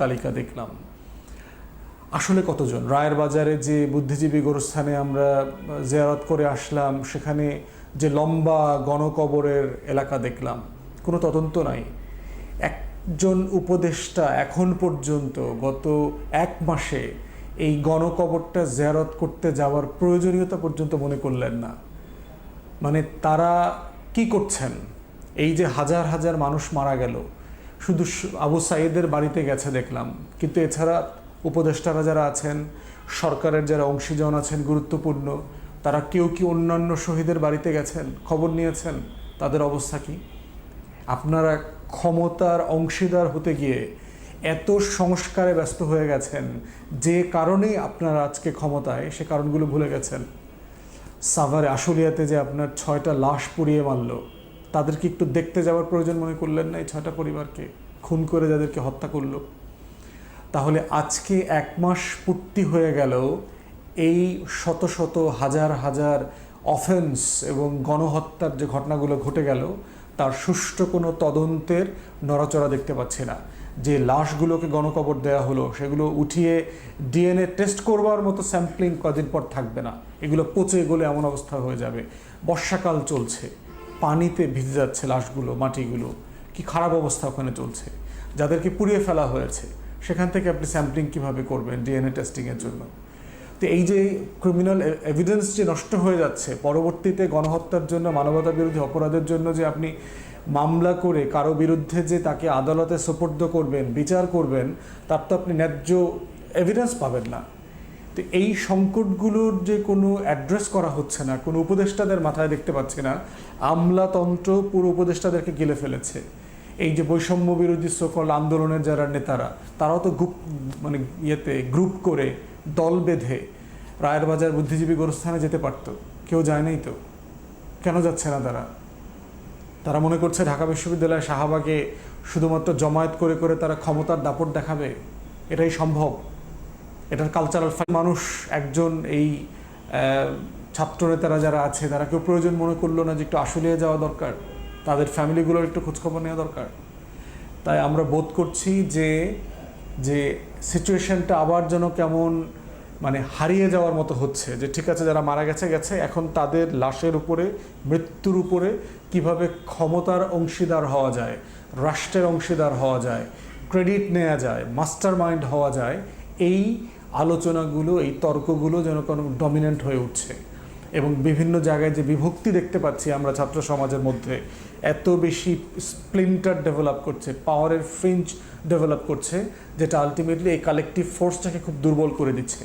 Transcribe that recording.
তালিকা দেখলাম। আসলে কতজন? রায়ের বাজারে যে বুদ্ধিজীবী গোরস্থানে আমরা জিয়ারত করে আসলাম, সেখানে যে লম্বা গণকবরের এলাকা দেখলাম, কোনো তদন্ত নাই। একজন উপদেষ্টা এখন পর্যন্ত গত এক মাসে এই গণকবরটা জিয়ারত করতে যাওয়ার প্রয়োজনীয়তা পর্যন্ত মনে করলেন না। মানে তারা কি করছেন? এই যে হাজার হাজার মানুষ মারা গেল শুধু আবু সাইদের বাড়িতে গেছে দেখলাম। কিন্তু এছাড়া উপদেষ্টারা যারা আছেন, সরকারের যারা অংশীজন আছেন, গুরুত্বপূর্ণ, তারা কেউ কি অন্যান্য শহীদের বাড়িতে গেছেন? খবর নিয়েছেন? তাদের অবস্থা কি? আপনারা ক্ষমতার অংশীদার হতে গিয়ে এত সংস্কারে ব্যস্ত হয়ে গেছেন, যে কারণেই আপনারা আজকে ক্ষমতায়, সে কারণগুলো ভুলে গেছেন। সাভারে আশুলিয়াতে যে আপনার ছয়টা লাশ পুড়িয়ে মারলো তাদেরকে একটু দেখতে যাওয়ার প্রয়োজন মনে করলেন না এই ছয়টা পরিবারকে, খুন করে যাদেরকে হত্যা করল। তাহলে আজকে এক মাস পূর্তি হয়ে গেল, এই শত শত হাজার হাজার অফেন্স এবং গণহত্যার যে ঘটনাগুলো ঘটে গেল, তার সুষ্ঠু কোনো তদন্তের নড়াচড়া দেখতে পাচ্ছি না। যে লাশগুলোকে গণকবর দেওয়া হলো, সেগুলো উঠিয়ে ডিএনএ টেস্ট করবার মতো স্যাম্পলিং কদিন পর থাকবে না। এগুলো পচে গলে এমন অবস্থা হয়ে যাবে। বর্ষাকাল চলছে। পানিতে ভিজে যাচ্ছে লাশগুলো, মাটিগুলো। কি খারাপ অবস্থা ওখানে চলছে। যাদেরকে পুড়িয়ে ফেলা হয়েছে, সেখান থেকে আপনি স্যাম্পলিং কীভাবে করবেন ডিএনএ টেস্টিংয়ের জন্য? তো এই যে ক্রিমিনাল এভিডেন্স যে নষ্ট হয়ে যাচ্ছে, পরবর্তীতে গণহত্যার জন্য, মানবতা বিরোধী অপরাধের জন্য যে আপনি মামলা করে কারও বিরুদ্ধে যে তাকে আদালতে সোপর্দ করবেন, বিচার করবেন, তার তো আপনি ন্যায্য এভিডেন্স পাবেন না। তো এই সংকটগুলোর যে কোনো অ্যাড্রেস করা হচ্ছে না, কোনো উপদেষ্টাদের মাথায় দেখতে পাচ্ছি না, আমলাতন্ত্র পুরো উপদেষ্টাদেরকে গিলে ফেলেছে। এই যে বৈষম্য বিরোধী সকল আন্দোলনের যারা নেতারা, তারাও তো গ্রুপ মানে ইয়েতে গ্রুপ করে দল বেঁধে রায়ের বাজার বুদ্ধিজীবী গোরস্থানে যেতে পারতো। কেউ যায় নাই তো? কেন যাচ্ছে না তারা? তারা মনে করছে ঢাকা বিশ্ববিদ্যালয় শাহবাগে শুধুমাত্র জমায়েত করে করে তারা ক্ষমতার দাপট দেখাবে? এটাই সম্ভব? এটার কালচারাল মানুষ, একজন এই ছাত্রনেতারা যারা আছে, তারা কেউ প্রয়োজন মনে করল না যে একটু আশুলিয়ে যাওয়া দরকার। তাদের ফ্যামিলিগুলোর একটু খোঁজখবর নেওয়া দরকার। তাই আমরা বোধ করছি যে যে সিচুয়েশনটা আবার যেন কেমন মানে হারিয়ে যাওয়ার মতো হচ্ছে, যে ঠিক আছে যারা মারা গেছে গেছে, এখন তাদের লাশের উপরে, মৃত্যুর উপরে কীভাবে ক্ষমতার অংশীদার হওয়া যায়, রাষ্ট্রের অংশীদার হওয়া যায় ক্রেডিট নেওয়া যায় মাস্টার মাইন্ড হওয়া যায়, এই আলোচনাগুলো, এই তর্কগুলো যেন কোনো ডমিনেন্ট হয়ে উঠছে। এবং বিভিন্ন জায়গায় যে বিভক্তি দেখতে পাচ্ছি আমরা ছাত্র সমাজের মধ্যে, এত বেশি স্প্লিন্টার ডেভেলপ করছে পাওয়ারের ফ্রিঞ্জ ডেভেলপ করছে, যেটা আলটিমেটলি এই কালেকটিভ ফোর্সটাকে খুব দুর্বল করে দিচ্ছে।